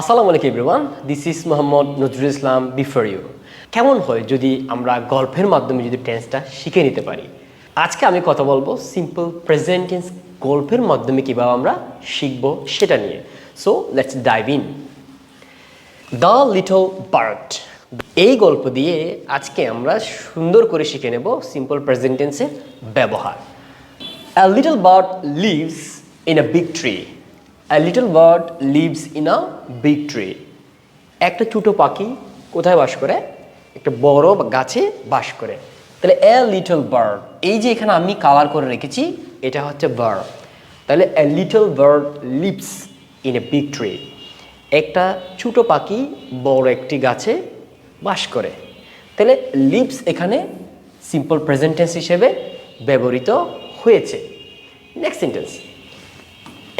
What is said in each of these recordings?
আসসালামু আলাইকুম everyone this is Mohammad Nazrul Islam before you কেমন হয় যদি আমরা গল্পের মাধ্যমে যদি টেন্সটা শিখে নিতে পারি? আজকে আমি কথা বলব সিম্পল প্রেজেন্ট টেন্স গল্পের মাধ্যমে কীভাবে আমরা শিখব সেটা নিয়ে। So let's dive in the little bird এই গল্প দিয়ে আজকে আমরা সুন্দর করে শিখে নেব সিম্পল প্রেজেন্ট টেন্সের ব্যবহার। A little bird lives in a big tree. A little bird lives in a big tree. একটা ছোটো পাখি কোথায় বাস করে? একটা বড় গাছে বাস করে। তাহলে এ লিটল বার্ড এই যে এখানে আমি কালার করে রেখেছি, এটা হচ্ছে বার্ড তাহলে a little bird lives in a big tree একটা ছোটো পাখি বড় একটি গাছে বাস করে। তাহলে লিভস এখানে সিম্পল প্রেজেন্টেন্স হিসেবে ব্যবহৃত হয়েছে। নেক্সট সেন্টেন্স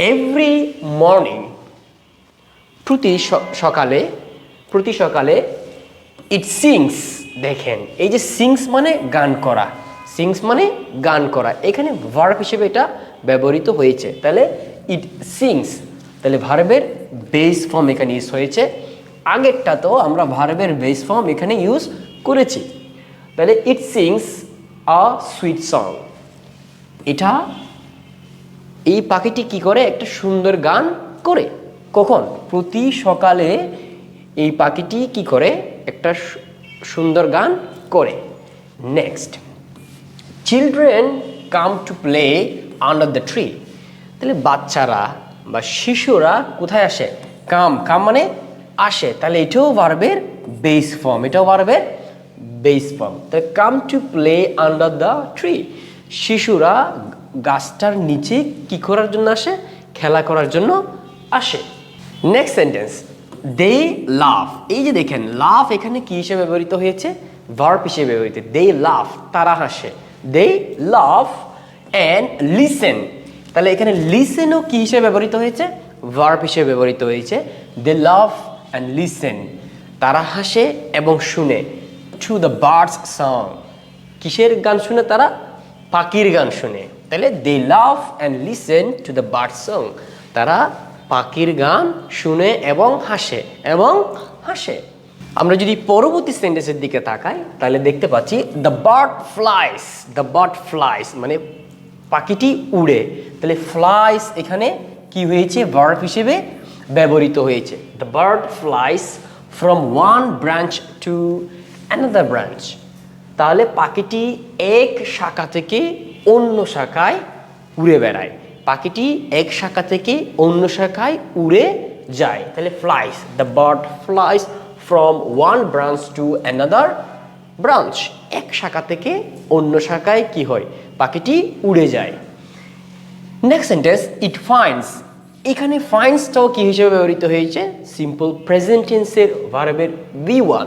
এভরি মর্নিং প্রতি সকালে প্রতি সকালে ইট সিংস দেখেন। এই যে সিংস মানে গান করা। সিংস মানে গান করা। এখানে ভার্ব হিসেবে এটা ব্যবহৃত হয়েছে। তাহলে ইট সিংস তাহলে ভার্বের বেস ফর্ম এখানে ইউজ হয়েছে। আগেরটা তো আমরা ভার্বের বেস ফর্ম এখানে ইউজ করেছি। তাহলে it sings a sweet song এটা এই পাখিটি কি করে? একটা সুন্দর গান করে। কখন? প্রতি সকালে এই পাখিটি কি করে? একটা সুন্দর গান করে। Next children come to play under the tree তাহলে বাচ্চারা বা শিশুরা কোথায় আসে? কাম কাম মানে আসে। তাহলে এটাও ভার্বের বেস ফর্ম এটাও ভার্বের বেস ফর্ম তাহলে come to play under the tree শিশুরা গাছটার নিচে কি করার জন্য আসে? খেলা করার জন্য আসে। নেক্সট সেন্টেন্স দে লাভ এই যে দেখেন লাভ এখানে কি হিসেবে ব্যবহৃত হয়েছে? ভার্ব হিসেবে ব্যবহৃত দে লাভ তারা হাসে। দে লাভ অ্যান্ড লিসেন তাহলে এখানে লিসেনও কি হিসেবে ব্যবহৃত হয়েছে? ভার্ব হিসেবে ব্যবহৃত হয়েছে। দে লাভ অ্যান্ড লিসেন তারা হাসে এবং শুনে। টু দ্য বার্ডস সং কিসের গান শুনে তারা? পাখির গান শুনে। তাহলে they love and listen to the bird song তারা পাখির গান শুনে এবং হাসে এবং হাসে। আমরা যদি পরবর্তী সেন্টেন্সের দিকে তাকাই, তাহলে দেখতে পাচ্ছি the bird flies the bird flies মানে পাখিটি উড়ে। তাহলে ফ্লাইস এখানে কি হয়েছে? ভার্ব হিসেবে ব্যবহৃত হয়েছে। The bird flies from one branch to another branch তাহলে পাখিটি এক শাখা থেকে অন্য শাখায় উড়ে বেড়ায়। পাখিটি এক শাখা থেকে অন্য শাখায় উড়ে যায়। তাহলে flies the bird flies from one branch to another branch এক শাখা থেকে অন্য শাখায় কি হয়? পাখিটি উড়ে যায়। নেক্সট সেন্টেন্স ইট ফাইন্ডস এখানে ফাইন্ডসটাও কী হিসেবে ব্যবহৃত হয়েছে? সিম্পল প্রেজেন্ট টেন্সের ভার্বের বি ওয়ান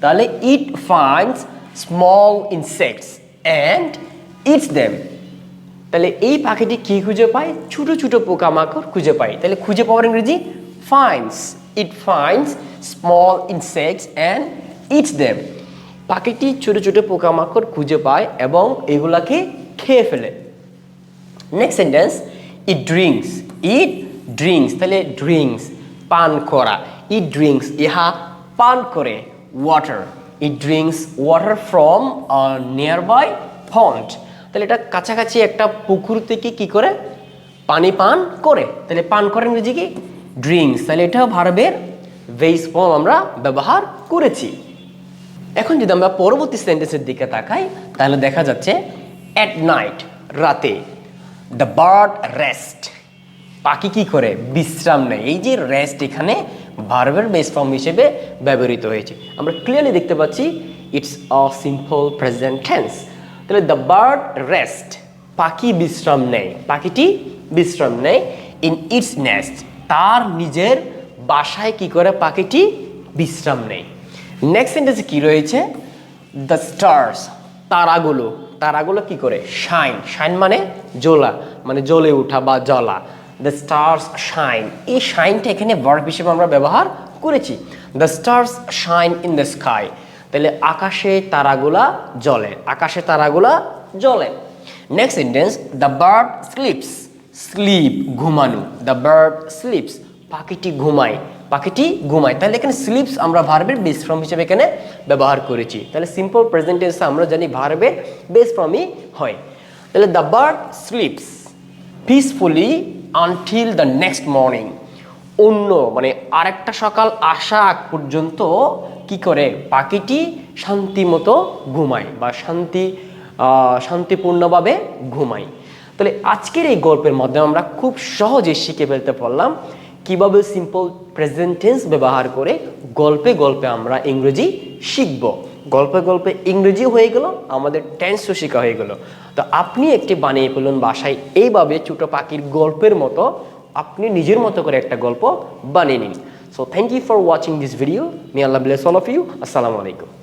তাহলে it finds small insects and eats them তাহলে এই পাখিটি কি খুঁজে পায়? ছোটো, ছোট পোকামাকড় খুঁজে পায়। তাহলে খুঁজে পাওয়ার ইংরেজি finds it finds small insects and eats them পাখিটি ছোটো, ছোট পোকামাকড় খুঁজে পায় এবং এগুলাকে খেয়ে ফেলে। Next sentence it drinks it drinks তাহলে ড্রিঙ্কস পান করা। ইট ড্রিঙ্কস ইহা পান করে water it drinks water from nearby pond তাহলে এটা কাছাকাছি একটা পুকুর থেকে কি করে? পানি পান করে। তাহলে পান করেন ইংরেজি কি? ড্রিঙ্কস তাহলে এটা ভার্বের ভেইস ফর্ম আমরা ব্যবহার করেছি। এখন যদি আমরা পরবর্তী সেন্টেন্সের দিকে তাকাই, তাহলে দেখা যাচ্ছে অ্যাট নাইট রাতে দ্য বার্ড রেস্ট পাখি কি করে? বিশ্রাম নেয়। এই যে রেস্ট এখানে ভার্বের বেস ফর্ম হিসেবে ব্যবহৃত হয়েছে। আমরা ক্লিয়ারলি দেখতে পাচ্ছি it's a simple present tense তাহলে দ্য বার্ড রেস্ট পাখি বিশ্রাম নেয়। পাখিটি বিশ্রাম নেয় ইন ইটস নেস্ট তার নিজের বাসায় কি করে পাখিটি বিশ্রাম নেয়। নেক্সট সেন্টেন্সে কি রয়েছে? The stars তারাগুলো। তারাগুলো কি করে? শাইন শাইন মানে জ্বলা মানে জ্বলে ওঠা বা জ্বলা। দ্য স্টার্স শাইন এই শাইনটা এখানে ভার্ব হিসেবে আমরা ব্যবহার করেছি। The stars shine in the sky তাহলে আকাশে তারাগুলা জলে আকাশে তারাগুলা জ্বলে। Next sentence the bird sleeps sleep ঘুমানো দ্য বার্ড স্লিপস পাখিটি ঘুমায় পাখিটি ঘুমায়। তাহলে এখানে স্লিপস আমরা ভার্বের বেস ফর্ম হিসেবে এখানে ব্যবহার করেছি। তাহলে সিম্পল প্রেজেন্ট টেন্সে আমরা জানি ভার্বের বেস ফর্মই হয়। তাহলে the bird sleeps peacefully until the next morning অন্য মানে আরেকটা সকাল আসা আগ পর্যন্ত কি করে? পাখিটি শান্তি মতো ঘুমায় বা শান্তি শান্তিপূর্ণভাবে ঘুমায়। তাহলে আজকের এই গল্পের মাধ্যমে আমরা খুব সহজে শিখে ফেলতে পারলাম কীভাবে সিম্পল প্রেজেন্ট টেন্স ব্যবহার করে গল্পে গল্পে আমরা ইংরেজি শিখব। গল্পে গল্পে ইংরেজি হয়ে গেল, আমাদের টেন্সও শেখা হয়ে গেল। তো আপনি একটি বানিয়ে ফেলুন বাসায়, এইভাবে ছোটো পাখির গল্পের মতো আপনি নিজের মতো করে একটা গল্প বানিয়ে নিন। So thank you for watching this video may Allah bless all of you আসসালামু আলাইকুম